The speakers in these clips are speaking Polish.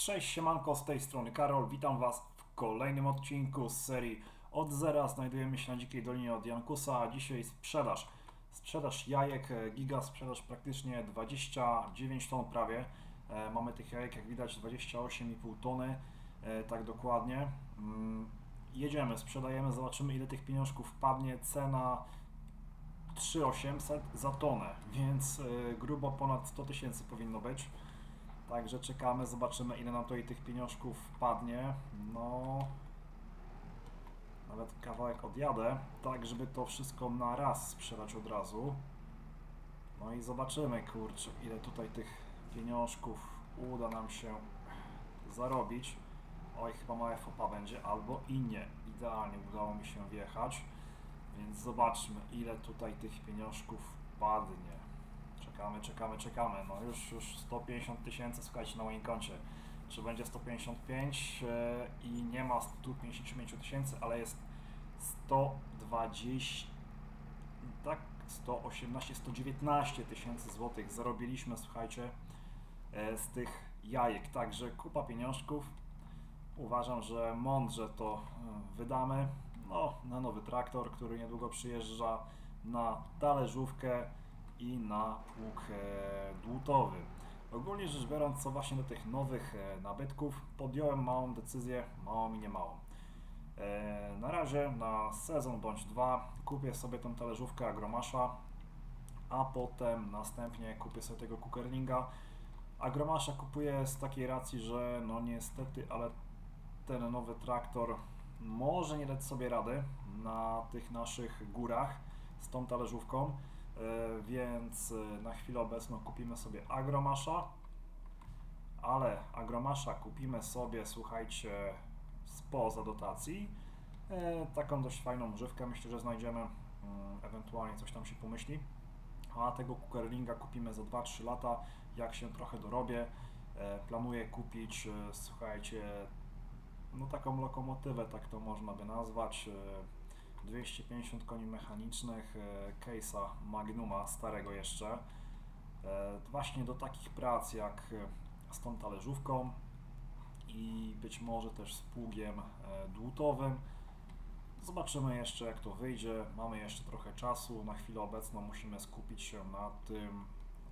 Cześć, siemanko, z tej strony Karol, witam Was w kolejnym odcinku z serii Od Zera. Znajdujemy się na Dzikiej Dolinie od Jankusa, a dzisiaj sprzedaż. Sprzedaż jajek, e, giga sprzedaż praktycznie 29 ton prawie. E, Mamy tych jajek, jak widać, 28,5 tony, e, tak dokładnie. Mm, Jedziemy, sprzedajemy, zobaczymy ile tych pieniążków padnie. Cena 3800 za tonę, więc grubo ponad 100 tysięcy powinno być. Także czekamy, zobaczymy ile nam tutaj tych pieniążków wpadnie. No, nawet kawałek odjadę, tak żeby to wszystko na raz sprzedać od razu. No i zobaczymy, kurczę, ile tutaj tych pieniążków uda nam się zarobić. Oj, chyba mała fopa będzie, albo i nie. Idealnie udało mi się wjechać, więc zobaczmy, ile tutaj tych pieniążków padnie. Czekamy, czekamy, czekamy. No już, już 150 tysięcy, słuchajcie, na moim koncie. Czy będzie 155 e, i nie ma 159 tysięcy, ale jest 120, tak, 118, 119 tysięcy złotych zarobiliśmy, słuchajcie, e, z tych jajek. Także kupa pieniążków. Uważam, że mądrze to e, wydamy. No, na nowy traktor, który niedługo przyjeżdża, na talerzówkę i na pług e, dłutowy. Ogólnie rzecz biorąc, co właśnie do tych nowych e, nabytków, podjąłem małą decyzję, małą i nie małą. E, na razie na sezon bądź dwa kupię sobie tą talerzówkę Agromasza, a potem następnie kupię sobie tego Kukerlinga. Agromasza kupuję z takiej racji, że no niestety, ale ten nowy traktor może nie dać sobie rady na tych naszych górach z tą talerzówką. E, więc e, na chwilę obecną kupimy sobie Agromasza, ale Agromasza kupimy sobie, słuchajcie, spoza dotacji. E, Taką dość fajną używkę myślę, że znajdziemy, Mm, ewentualnie coś tam się pomyśli. A tego Kukerlinga kupimy za 2-3 lata, jak się trochę dorobię. Planuję kupić, słuchajcie, no taką lokomotywę, tak to można by nazwać. E, 250 koni mechanicznych, e, case'a Magnuma, starego jeszcze. E, Właśnie do takich prac jak e, z tą talerzówką i być może też z pługiem dłutowym. Zobaczymy jeszcze jak to wyjdzie. Mamy jeszcze trochę czasu. Na chwilę obecną musimy skupić się na tym,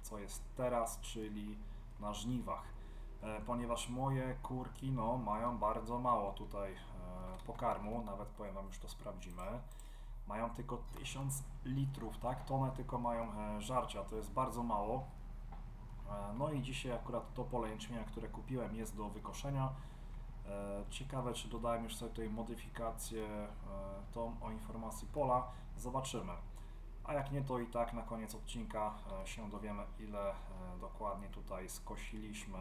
co jest teraz, czyli na żniwach. E, Ponieważ moje kurki no, mają bardzo mało tutaj e, pokarmu, nawet powiem Wam już to sprawdzimy. Mają tylko 1000 litrów, tak? Tonę tylko mają e, żarcia, to jest bardzo mało. No i dzisiaj akurat to pole jęczmienia, które kupiłem jest do wykoszenia. Ciekawe, czy dodałem już sobie tutaj modyfikację tą o informacji pola. Zobaczymy. A jak nie, to i tak na koniec odcinka się dowiemy, ile dokładnie tutaj skosiliśmy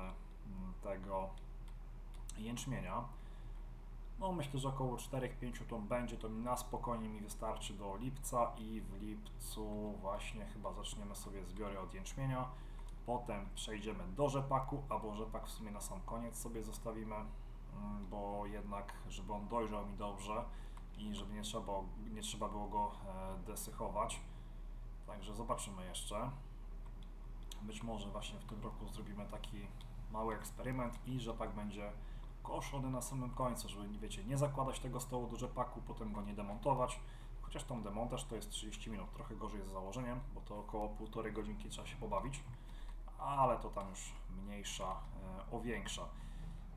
tego jęczmienia. No myślę, że około 4-5 ton będzie, to na spokojnie mi wystarczy do lipca i w lipcu właśnie chyba zaczniemy sobie zbiory od jęczmienia. Potem przejdziemy do rzepaku, albo rzepak w sumie na sam koniec sobie zostawimy, mm, bo jednak, żeby on dojrzał mi dobrze i żeby nie trzeba, nie trzeba było go e, desychować. Także zobaczymy jeszcze. Być może właśnie w tym roku zrobimy taki mały eksperyment i rzepak będzie koszony na samym końcu, żeby wiecie, nie zakładać tego stołu do rzepaku, potem go nie demontować. Chociaż tą demontaż to jest 30 minut, trochę gorzej z założeniem, bo to około półtorej godzinki trzeba się pobawić, ale to tam już mniejsza e, o większa.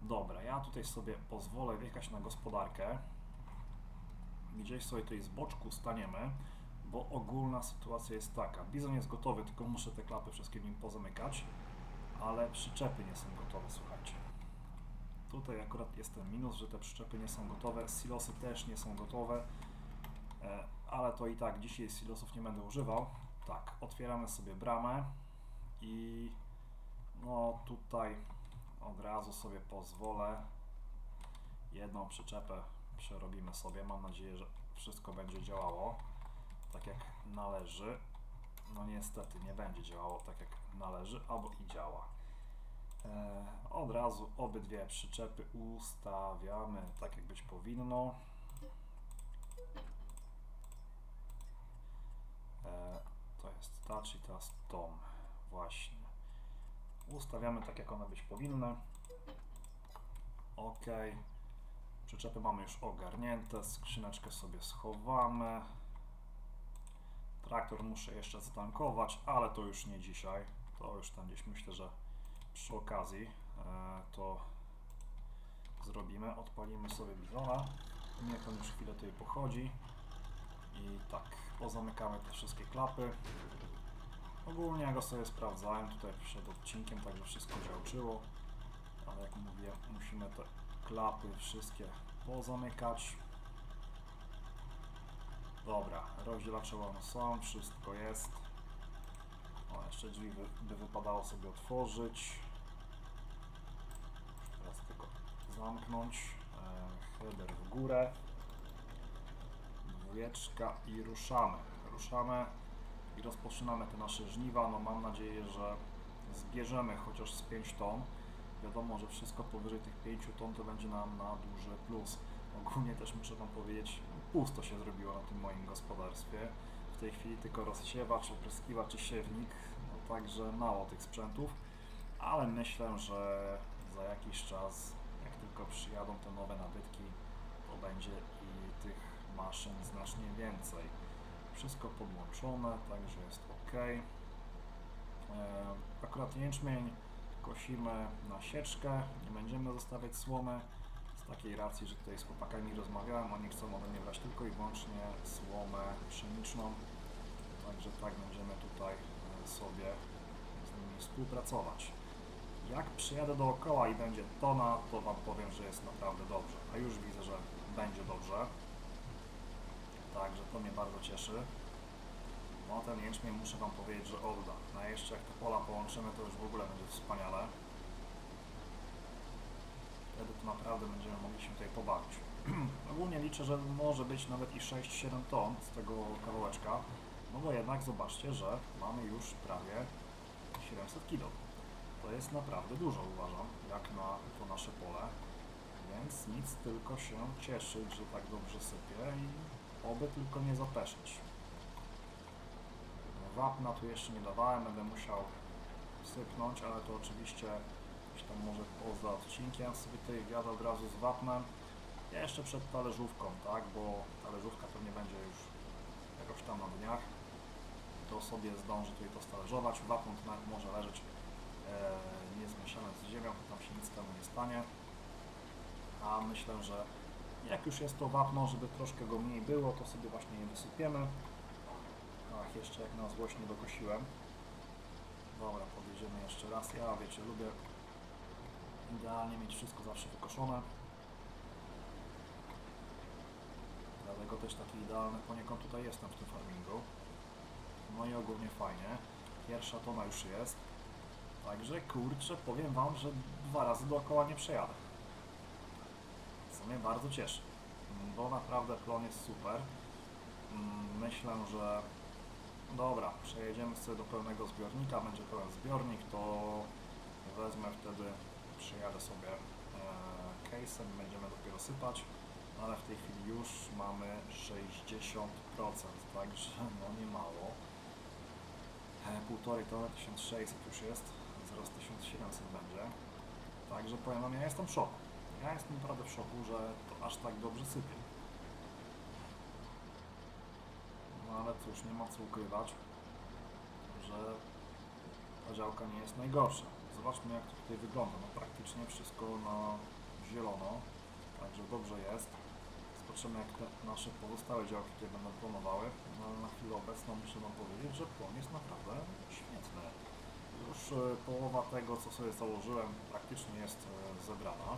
Dobra, ja tutaj sobie pozwolę wjechać na gospodarkę. Gdzieś sobie tutaj z boczku staniemy, bo ogólna sytuacja jest taka. Bizon jest gotowy, tylko muszę te klapy wszystkie nim pozamykać, ale przyczepy nie są gotowe, słuchajcie. Tutaj akurat jest ten minus, że te przyczepy nie są gotowe, silosy też nie są gotowe, e, ale to i tak dzisiaj silosów nie będę używał. Tak, otwieramy sobie bramę i no tutaj od razu sobie pozwolę jedną przyczepę przerobimy sobie. Mam nadzieję, że wszystko będzie działało tak jak należy. No niestety nie będzie działało tak jak należy, albo i działa. E, od razu obydwie przyczepy ustawiamy tak jak być powinno. E, to jest ta, czy teraz tom. Właśnie. Ustawiamy tak jak one być powinny. Ok. Przyczepy mamy już ogarnięte, skrzyneczkę sobie schowamy. Traktor muszę jeszcze zatankować, ale to już nie dzisiaj. To już tam gdzieś myślę, że przy okazji e, to zrobimy. Odpalimy sobie bizona. Niech on już chwilę tutaj pochodzi. I tak, pozamykamy te wszystkie klapy. Ogólnie go sobie sprawdzałem tutaj przed odcinkiem, także wszystko działczyło. Ale jak mówię, musimy te klapy wszystkie pozamykać. Dobra, rozdzielacze one są, wszystko jest. O, jeszcze drzwi by, by wypadało sobie otworzyć. Teraz tylko zamknąć. E, header w górę. Dwójeczka i ruszamy. Ruszamy i rozpoczynamy te nasze żniwa. No mam nadzieję, że zbierzemy chociaż z 5 ton. Wiadomo, że wszystko powyżej tych 5 ton to będzie nam na duży plus. Ogólnie też muszę Wam powiedzieć, pusto się zrobiło na tym moim gospodarstwie. W tej chwili tylko rozsiewacz, opryskiwacz i siewnik, no także mało tych sprzętów, ale myślę, że za jakiś czas, jak tylko przyjadą te nowe nabytki, to będzie i tych maszyn znacznie więcej. Wszystko podłączone, także jest ok. E, Akurat jęczmień kosimy na sieczkę, nie będziemy zostawiać słomy takiej racji, że tutaj z chłopakami rozmawiałem, oni chcą ode mnie brać tylko i wyłącznie słomę pszeniczną, także tak będziemy tutaj e, sobie z nimi współpracować. Jak przyjadę dookoła i będzie tona, to Wam powiem, że jest naprawdę dobrze, a już widzę, że będzie dobrze, także to mnie bardzo cieszy. No ten jęczmień muszę Wam powiedzieć, że odda. No jeszcze jak te pola połączymy, to już w ogóle będzie wspaniale. Wtedy to naprawdę będziemy mogli się tutaj pobawić. Ogólnie liczę, że może być nawet i 6-7 ton z tego kawałeczka. No bo jednak zobaczcie, że mamy już prawie 700 kg. To jest naprawdę dużo uważam, jak na to nasze pole. Więc nic tylko się cieszyć, że tak dobrze sypie i oby tylko nie zapeszyć. Wapna tu jeszcze nie dawałem, będę musiał sypnąć, ale to oczywiście gdzieś tam może poza odcinkiem sobie tutaj wjadę od razu z wapnem. Jeszcze przed talerzówką, tak, bo talerzówka pewnie będzie już jakoś tam na dniach. To sobie zdążę tutaj to stalerzować. Wapno to nawet może leżeć e, niezmieszane z ziemią, to tam się nic temu nie stanie. A myślę, że jak już jest to wapno, żeby troszkę go mniej było, to sobie właśnie je wysypiemy. Ach, jeszcze jak na złość nie dokosiłem. Dobra, podjedziemy jeszcze raz. Ja, wiecie, lubię idealnie mieć wszystko zawsze wykoszone. Dlatego też taki idealny poniekąd tutaj jestem w tym farmingu. No i ogólnie fajnie. Pierwsza tona już jest. Także kurczę, powiem Wam, że dwa razy dookoła nie przejadę. Co mnie bardzo cieszy, bo naprawdę plon jest super. Myślę, że Dobra, przejedziemy sobie do pełnego zbiornika, będzie pełen zbiornik, to wezmę wtedy, przyjadę sobie e, case'em, będziemy dopiero sypać, ale w tej chwili już mamy 60%, także no nie mało. E, Półtorej tony, 1600 już jest, zaraz 1700 będzie. Także powiem wam, ja jestem w szoku. Ja jestem naprawdę w szoku, że to aż tak dobrze sypie. No ale cóż, nie ma co ukrywać, że ta działka nie jest najgorsza. Zobaczmy jak to tutaj wygląda. No praktycznie wszystko na zielono, także dobrze jest. Zobaczymy jak te nasze pozostałe działki tutaj będą plonowały. No na chwilę obecną muszę Wam powiedzieć, że plon jest naprawdę świetny. Już e, połowa tego co sobie założyłem praktycznie jest e, zebrana.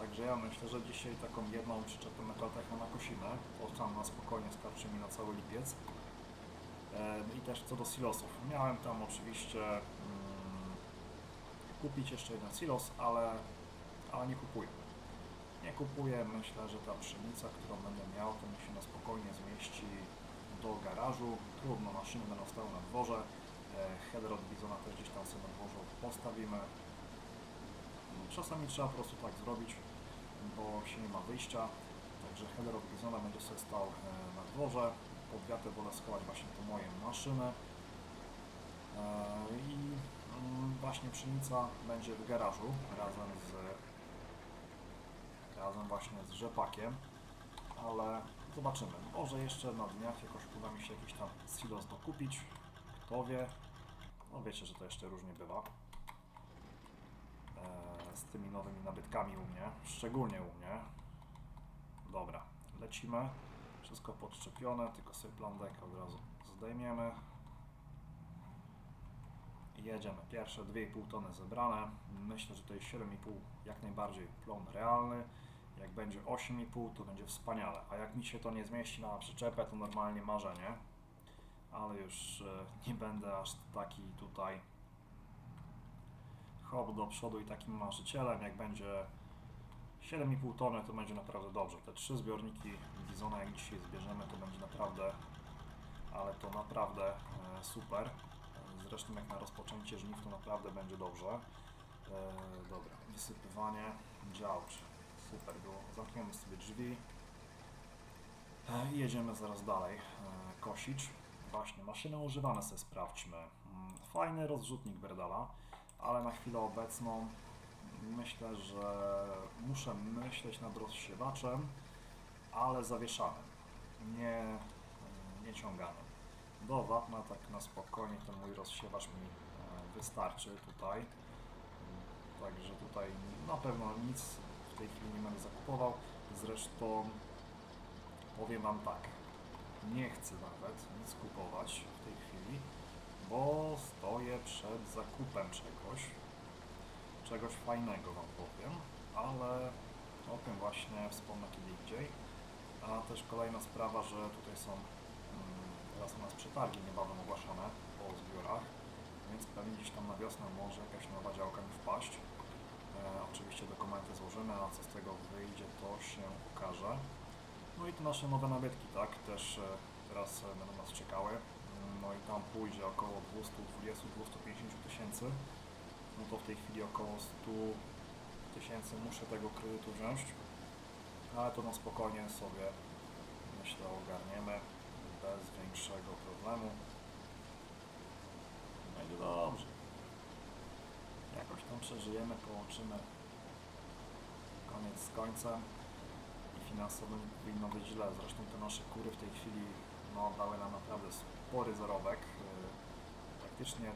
Także ja myślę, że dzisiaj taką jedną przyczepę metaltechną nakosimy, bo tam na spokojnie starczy mi na cały lipiec. E, I też co do silosów. Miałem tam oczywiście mm, kupić jeszcze jeden silos, ale, ale nie kupuję. Nie kupuję, myślę, że ta pszenica, którą będę miał, to mi się na spokojnie zmieści do garażu. Trudno, maszyny będą stały na dworze. E, Header od Bizona też gdzieś tam sobie na dworzu postawimy. Czasami trzeba po prostu tak zrobić, bo się nie ma wyjścia. Także header od Bizona będzie sobie stał e, na dworze. Pod wiatę wolę schować właśnie te moje maszyny. E, I właśnie pszenica będzie w garażu razem z razem właśnie z rzepakiem, ale zobaczymy. Może jeszcze na dniach jakoś uda mi się jakiś tam silos dokupić, kto wie. No wiecie, że to jeszcze różnie bywa. Eee, z tymi nowymi nabytkami u mnie, szczególnie u mnie. Dobra, lecimy. Wszystko podszczepione, tylko sobie plan decka od razu zdejmiemy. Jedziemy. Pierwsze 2,5 tony zebrane. Myślę, że to jest 7,5 jak najbardziej plon realny. Jak będzie 8,5 to będzie wspaniale. A jak mi się to nie zmieści na przyczepę, to normalnie marzenie. Ale już e, nie będę aż taki tutaj hop do przodu i takim marzycielem. Jak będzie 7,5 tony, to będzie naprawdę dobrze. Te trzy zbiorniki Bizona, jak dzisiaj zbierzemy, to będzie naprawdę, ale to naprawdę e, super. Zresztą jak na rozpoczęcie żniw, to naprawdę będzie dobrze. E, dobra, wysypywanie działcz. Super było. Zamkniemy sobie drzwi. E, I jedziemy zaraz dalej. E, kosić. Właśnie, maszyny używane sobie sprawdźmy. Mm, Fajny rozrzutnik Berdala, ale na chwilę obecną myślę, że muszę myśleć nad rozsiewaczem, ale zawieszanym, nie, nie ciąganym. Do wapna tak na spokojnie ten mój rozsiewacz mi e, wystarczy tutaj. Także tutaj na pewno nic w tej chwili nie będę zakupował. Zresztą powiem Wam tak, nie chcę nawet nic kupować w tej chwili, bo stoję przed zakupem czegoś, czegoś fajnego Wam powiem, ale o tym właśnie wspomnę kiedy indziej. A też kolejna sprawa, że tutaj są teraz u nas przetargi niebawem ogłaszane po zbiorach, więc pewnie gdzieś tam na wiosnę może jakaś nowa działka mi wpaść. E, oczywiście dokumenty złożymy, a co z tego wyjdzie, to się okaże. No i te nasze nowe nabytki, tak, też e, teraz e, będą nas czekały. Mm, No i tam pójdzie około 220-250 tysięcy no to w tej chwili około 100 tysięcy muszę tego kredytu wziąć, ale to na spokojnie sobie myślę ogarniemy bez większego problemu. Będzie dobrze. Jakoś tam przeżyjemy, połączymy koniec z końcem i finansowo powinno być źle. Zresztą te nasze kury w tej chwili no, dały nam naprawdę spory zarobek. Yy, Praktycznie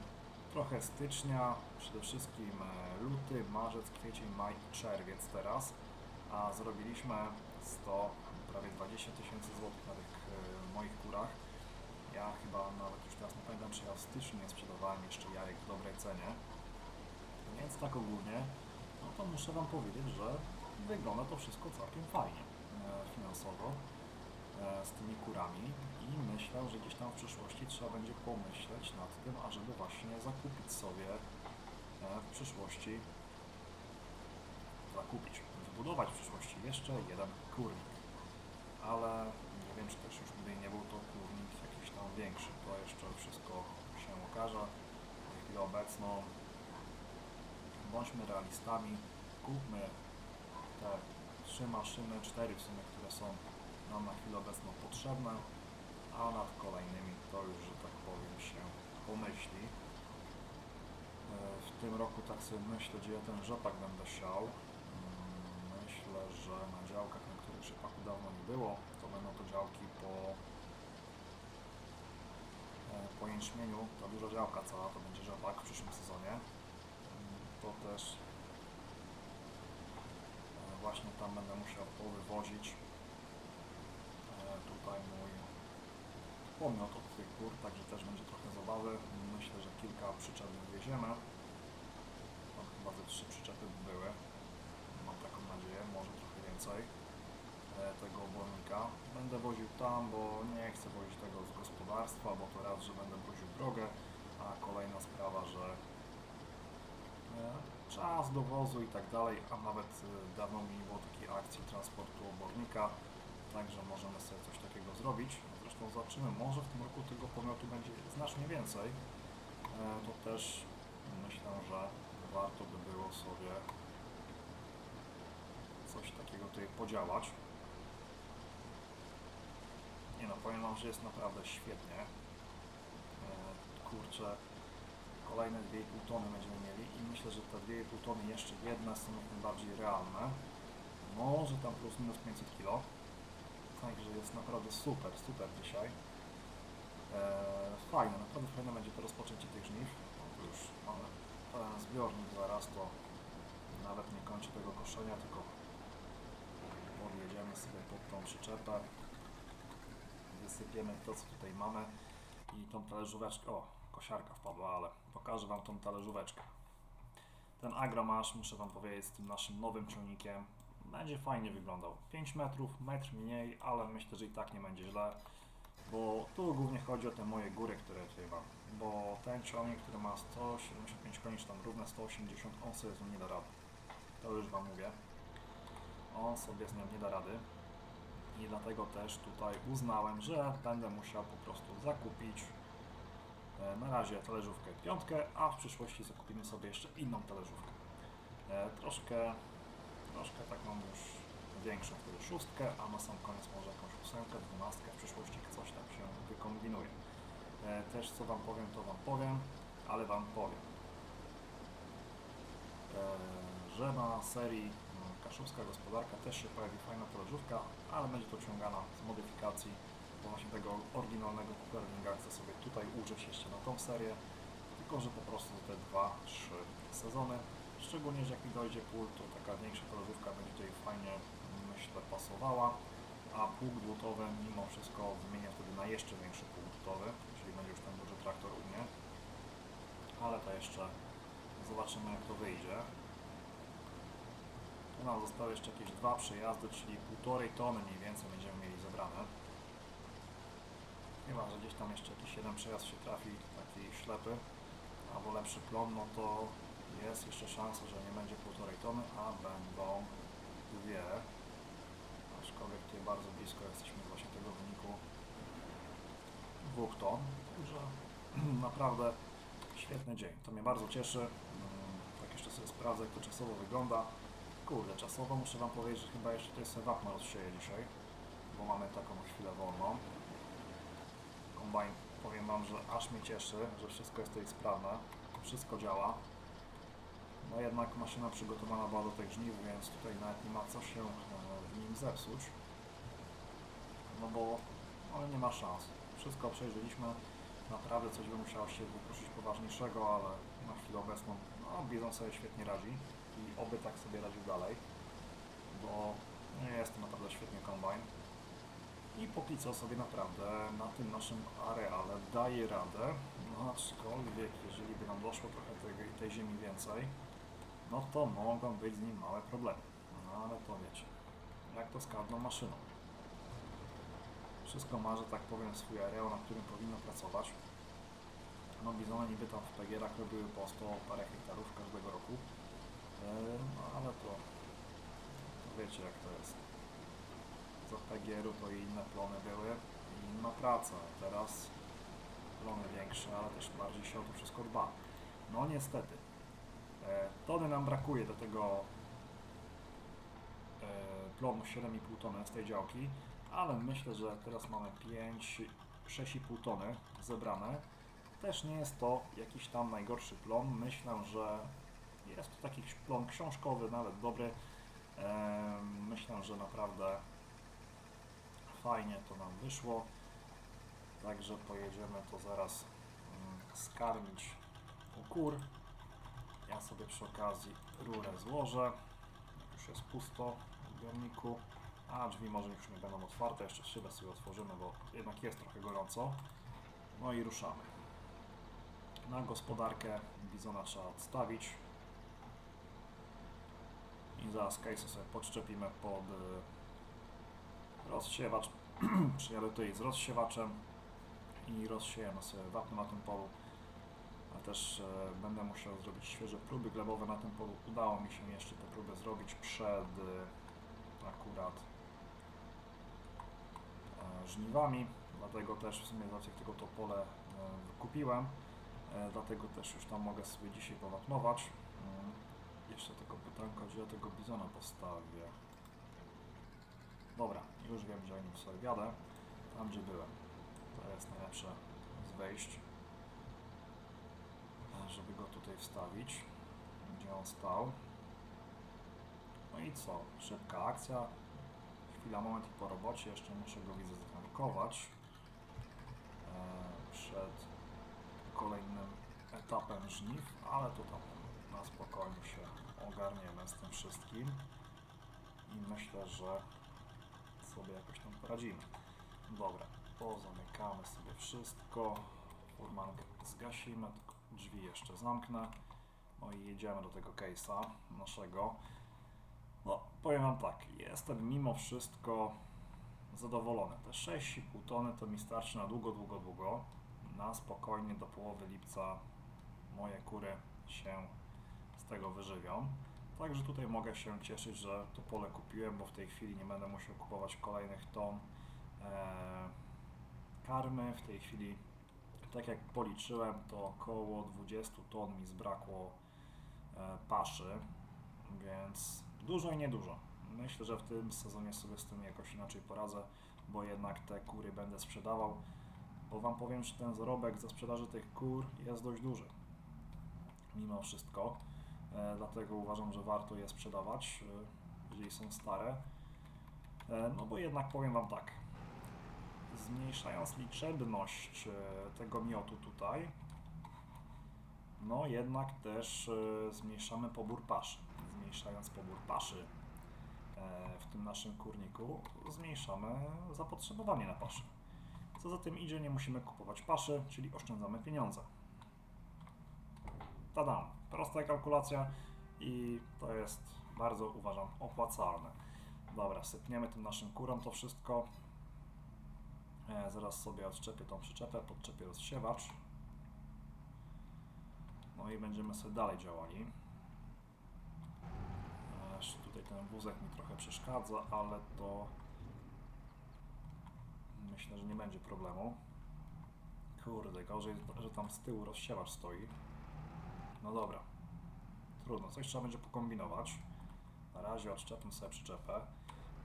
trochę stycznia, przede wszystkim e, luty, marzec, kwiecień, maj i czerwiec teraz, a zrobiliśmy 100, prawie 20 tysięcy złotych na tych moich kurach. Ja chyba nawet już teraz nie pamiętam, czy ja w styczniu nie sprzedawałem jeszcze jajek w dobrej cenie. Więc tak ogólnie, no to muszę Wam powiedzieć, że wygląda to wszystko całkiem fajnie e, finansowo e, z tymi kurami i myślę, że gdzieś tam w przyszłości trzeba będzie pomyśleć nad tym, ażeby właśnie zakupić sobie e, w przyszłości zakupić, wybudować w przyszłości jeszcze jeden kurnik. Ale nie wiem, czy też już gdy nie był to kurnik jakiś tam większy. To jeszcze wszystko Na chwilę obecną bądźmy realistami, kupmy te trzy maszyny, cztery w sumie, które są nam na chwilę obecną potrzebne, a nad kolejnymi to już, że tak powiem, się pomyśli. W tym roku tak sobie myślę, gdzie ja ten rzepak będę siał. Myślę, że na działkach, na których rzepaku dawno nie było, to będą to działki po, po jęczmieniu. Ta duża działka cała to będzie rzepak w przyszłym sezonie. To też e, właśnie tam będę musiał powywozić e, tutaj mój pomiot od tych gór, także też będzie trochę zabawy. Myślę, że kilka przyczep wywieziemy. Tam chyba ze trzy przyczepy by były. Mam taką nadzieję, może trochę więcej tego obornika. Będę woził tam, bo nie chcę wozić tego z gospodarstwa, bo to raz, że będę woził drogę, a kolejna sprawa, że e, czas dowozu i tak dalej, a nawet e, dawno mi było takiej akcji transportu obornika, także możemy sobie coś takiego zrobić. Zresztą zobaczymy, może w tym roku tego pomiotu będzie znacznie więcej. E, To też myślę, że warto by było sobie coś takiego tutaj podziałać. Nie no, powiem Wam, że jest naprawdę świetnie. E, Kurczę, kolejne 2,5 tony będziemy mieli i myślę, że te 2,5 tony jeszcze jedne są jak najbardziej realne. może tam plus minus 500 kg. Także jest naprawdę super, super dzisiaj. Eee, fajne, naprawdę fajne będzie to rozpoczęcie tych żniw. Już mamy pełen zbiornik zaraz, to nawet nie kończę tego koszenia, tylko podjedziemy sobie pod tą przyczepę. Wysypiemy to, co tutaj mamy i tą talerzóweczkę. O, kosiarka wpadła, ale pokażę Wam tą talerzóweczkę. Ten agromasz, muszę Wam powiedzieć, z tym naszym nowym ciągnikiem będzie fajnie wyglądał. 5 metrów, metr mniej, ale myślę, że i tak nie będzie źle, bo tu głównie chodzi o te moje góry, które tutaj mam. Bo ten ciągnik, który ma 175 koni, czy tam równe 180, on sobie z nim nie da rady. To już Wam mówię. On sobie z nią nie da rady. I dlatego też tutaj uznałem, że będę musiał po prostu zakupić e, na razie talerzówkę piątkę, a w przyszłości zakupimy sobie jeszcze inną talerzówkę. E, troszkę, troszkę taką już większą wtedy szóstkę, a na sam koniec może jakąś ósemkę, dwunastkę, w przyszłości coś tam się wykombinuje. E, też co Wam powiem, to Wam powiem, ale Wam powiem, że na serii Kaszubska Gospodarka też się pojawi fajna talerzówka, ale będzie to ciągana z modyfikacji, bo właśnie tego oryginalnego Cooperlinga chcę sobie tutaj użyć jeszcze na tą serię, tylko że po prostu te 2-3 sezony, szczególnie, że jak mi dojdzie pól, to taka większa talerzówka będzie tutaj fajnie, myślę, pasowała, a pług dłutowy mimo wszystko wymienię wtedy na jeszcze większy pług dłutowy, czyli będzie już ten duży traktor u mnie, ale to jeszcze zobaczymy jak to wyjdzie. Tu nam zostały jeszcze jakieś dwa przejazdy, czyli półtorej tony mniej więcej będziemy mieli zebrane. Chyba, że gdzieś tam jeszcze jakiś jeden przejazd się trafi, taki ślepy, albo lepszy plon, no to jest jeszcze szansa, że nie będzie półtorej tony, a będą dwie. Aczkolwiek tutaj bardzo blisko jesteśmy właśnie tego wyniku dwóch ton. Także naprawdę świetny dzień. To mnie bardzo cieszy. Mm, Tak jeszcze sobie sprawdzę, jak to czasowo wygląda. Kurde, czasowo muszę Wam powiedzieć, że chyba jeszcze tutaj sobie wapno rozsieję dzisiaj, bo mamy taką chwilę wolną. Kombajn, powiem Wam, że aż mnie cieszy, że wszystko jest tutaj sprawne, wszystko działa. No jednak maszyna przygotowana była do tych żniw, więc tutaj nawet nie ma co się e, w nim zepsuć. No bo ale nie ma szans. Wszystko przejrzeliśmy. Naprawdę coś by musiało się wyprosić poważniejszego, ale na chwilę obecną no, Bizon sobie świetnie radzi i oby tak sobie radził dalej, bo jest to naprawdę świetny kombajn. I póki co sobie naprawdę na tym naszym areale daje radę, no aczkolwiek jeżeli by nam doszło trochę tej, tej ziemi więcej, no to mogą być z nim małe problemy. No ale to wiecie, jak to z każdą maszyną. Wszystko ma, że tak powiem, swój areał, na którym powinno pracować. No bizony niby tam w PGR-ach robiły po 100 parę hektarów każdego roku. No ale to, wiecie jak to jest. Za PGR-u to inne plony były i inna praca. Teraz plony większe, ale też bardziej się o to wszystko dba. No niestety. E, tony nam brakuje do tego e, plonu 7,5 tony z tej działki, ale myślę, że teraz mamy 5, 6,5 tony zebrane. Też nie jest to jakiś tam najgorszy plon. Myślę, że jest to taki plon książkowy, nawet dobry. Myślę, że naprawdę fajnie to nam wyszło. Także pojedziemy to zaraz mm, skarmić u kur. Ja sobie przy okazji rurę złożę. Już jest pusto w zbiorniku. A drzwi może już nie będą otwarte. Jeszcze szybę sobie otworzymy, bo jednak jest trochę gorąco. No i ruszamy. Na gospodarkę bizona trzeba odstawić. I zaraz sobie podszczepimy pod y, rozsiewacz. Przyjadę tutaj z rozsiewaczem i rozsiejemy sobie wapno na tym polu. A też e, będę musiał zrobić świeże próby glebowe na tym polu. Udało mi się jeszcze te próby zrobić przed e, akurat e, żniwami, dlatego też w sumie z tego to pole e, kupiłem, e, dlatego też już tam mogę sobie dzisiaj powapnować. Jeszcze tylko pytanko, gdzie ja tego bizona postawię. Dobra, już wiem, gdzie nim sobie jadę. Tam, gdzie byłem. To jest najlepsze z wejść, e, żeby go tutaj wstawić, gdzie on stał. No i co? Szybka akcja. Chwila, moment po robocie. Jeszcze muszę go widzę zatankować. E, przed kolejnym etapem żniw, ale to tam na spokojnie się ogarniemy z tym wszystkim i myślę, że sobie jakoś tam poradzimy. Dobra, pozamykamy sobie wszystko, furmankę zgasimy, drzwi jeszcze zamknę, no i jedziemy do tego case'a naszego. No, powiem Wam tak, jestem mimo wszystko zadowolony. Te 6,5 tony to mi starczy na długo, długo, długo. Na spokojnie do połowy lipca moje kury się tego wyżywią. Także tutaj mogę się cieszyć, że to pole kupiłem, bo w tej chwili nie będę musiał kupować kolejnych ton e, karmy. W tej chwili, tak jak policzyłem, to około 20 ton mi zbrakło e, paszy, więc dużo i niedużo. Myślę, że w tym sezonie sobie z tym jakoś inaczej poradzę, bo jednak te kury będę sprzedawał. Bo Wam powiem, że ten zarobek ze sprzedaży tych kur jest dość duży. Mimo wszystko. E, dlatego uważam, że warto je sprzedawać, e, jeżeli są stare. E, no bo jednak powiem Wam tak. Zmniejszając liczebność tego miotu tutaj, no jednak też zmniejszamy pobór paszy. Zmniejszając pobór paszy w tym naszym kurniku, zmniejszamy zapotrzebowanie na paszę. Co za tym idzie, nie musimy kupować paszy, czyli oszczędzamy pieniądze. Tadam, prosta kalkulacja i to jest bardzo, uważam, opłacalne. Dobra, sypniemy tym naszym kurom to wszystko. E, zaraz sobie odczepię tą przyczepę, podczepię rozsiewacz. No i będziemy sobie dalej działali. Aż tutaj ten wózek mi trochę przeszkadza, ale to myślę, że nie będzie problemu. Kurde, gorzej, że tam z tyłu rozsiewacz stoi. No dobra. Trudno, coś trzeba będzie pokombinować. Na razie odszczepmy sobie przyczepę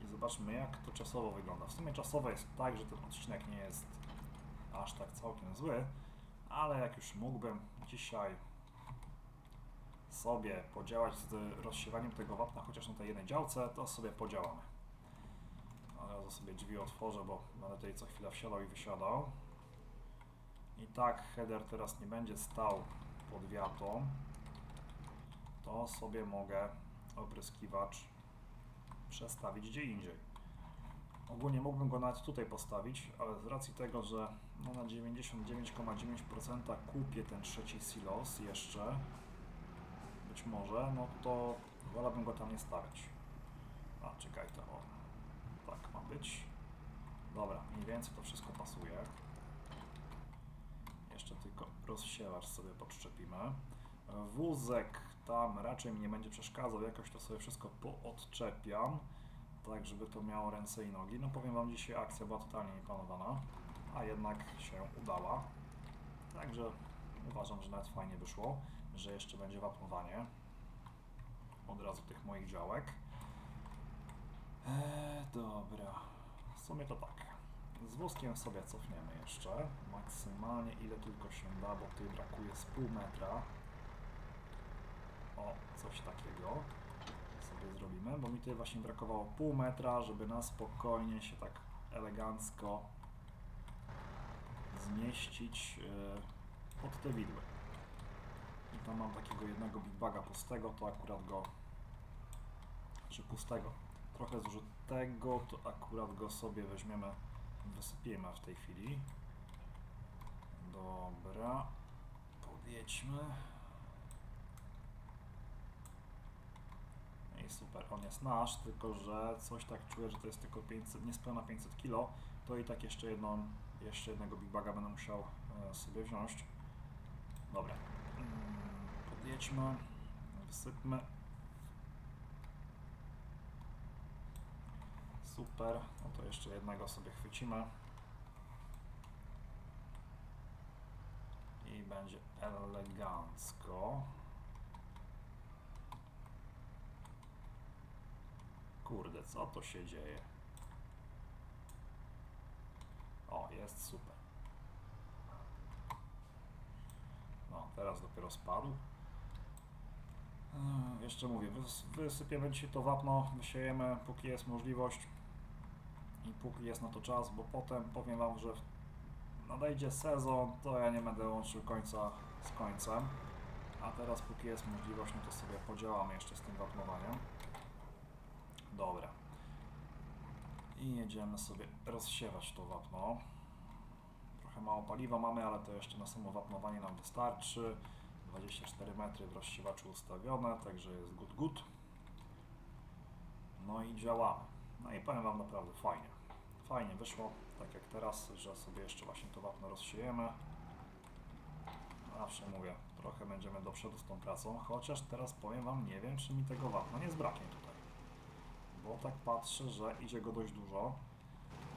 i zobaczmy jak to czasowo wygląda. W sumie czasowo jest tak, że ten odcinek nie jest aż tak całkiem zły, ale jak już mógłbym dzisiaj sobie podziałać z rozsiewaniem tego wapna chociaż na tej jednej działce, to sobie podziałamy. Od razu sobie drzwi otworzę, bo będę tutaj co chwilę wsiadał i wysiadał. I tak header teraz nie będzie stał pod wiatą, to sobie mogę opryskiwacz przestawić gdzie indziej. Ogólnie mógłbym go nawet tutaj postawić, ale z racji tego, że no na 99,9% kupię ten trzeci silos jeszcze, być może, no to wolałbym go tam nie stawiać. A, czekaj, to o, tak ma być. Dobra, mniej więcej to wszystko pasuje. Tylko rozsiewacz sobie podszczepimy. Wózek tam raczej mi nie będzie przeszkadzał, jakoś to sobie wszystko poodczepiam, tak żeby to miało ręce i nogi. No powiem Wam, dzisiaj akcja była totalnie nieplanowana, a jednak się udała. Także uważam, że nawet fajnie wyszło, że jeszcze będzie wapnowanie od razu tych moich działek. Eee, dobra, w sumie to tak. Z wózkiem sobie cofniemy jeszcze, maksymalnie ile tylko się da, bo tutaj brakuje z pół metra. O, coś takiego sobie zrobimy, bo mi tutaj właśnie brakowało pół metra, żeby na spokojnie się tak elegancko zmieścić yy, pod te widły. I tam mam takiego jednego big baga pustego, to akurat go, czy pustego, trochę zużytego, to akurat go sobie weźmiemy, wysypiemy w tej chwili. Dobra, podjedźmy. I super, on jest nasz, tylko że coś tak czuję, że to jest tylko 500, niespełna 500 kg, to i tak jeszcze jedną, jeszcze jednego big baga będę musiał e, sobie wziąć. Dobra, Mm, podjedźmy, wysypmy. Super, no to jeszcze jednego sobie chwycimy. I będzie elegancko. Kurde, co to się dzieje? O, jest super. No, teraz dopiero spadł. Eee, Jeszcze mówię, wys- wysypiemy dzisiaj to wapno, wysiejemy póki jest możliwość i póki jest na to czas, bo potem powiem Wam, że nadejdzie sezon, to ja nie będę łączył końca z końcem. A teraz póki jest możliwość, no to sobie podziałamy jeszcze z tym wapnowaniem. Dobra. I jedziemy sobie rozsiewać to wapno. Trochę mało paliwa mamy, ale to jeszcze na samo wapnowanie nam wystarczy. 24 metry w rozsiewaczu ustawione, także jest good good. No i działamy. No i powiem Wam naprawdę fajnie. Fajnie wyszło, tak jak teraz, że sobie jeszcze właśnie to wapno rozsiejemy. Zawsze mówię, trochę będziemy do przodu z tą pracą, chociaż teraz powiem Wam, nie wiem, czy mi tego wapna nie zbraknie tutaj. Bo tak patrzę, że idzie go dość dużo,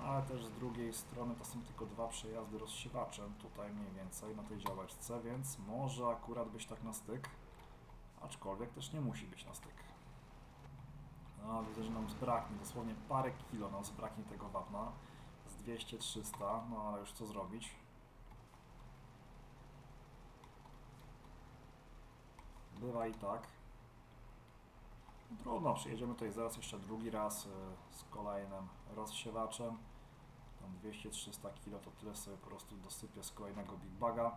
ale też z drugiej strony to są tylko dwa przejazdy rozsiewaczem, tutaj mniej więcej na tej działeczce, więc może akurat być tak na styk, aczkolwiek też nie musi być na styk. No, widzę, że nam zbraknie, dosłownie parę kilo nam zbraknie tego wapna, z 200-300, no ale już co zrobić. Bywa i tak. No Trudno, przyjedziemy tutaj zaraz jeszcze drugi raz y, z kolejnym rozsiewaczem. Tam 200-300 kg to tyle sobie po prostu dosypię z kolejnego Big Baga.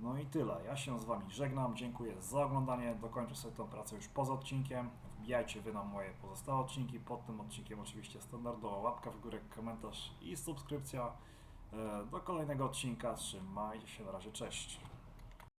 No i tyle. Ja się z Wami żegnam. Dziękuję za oglądanie. Dokończę sobie tę pracę już poza odcinkiem. Wbijajcie Wy na moje pozostałe odcinki. Pod tym odcinkiem oczywiście standardowa łapka w górę, komentarz i subskrypcja. E, Do kolejnego odcinka. Trzymajcie się. Na razie. Cześć.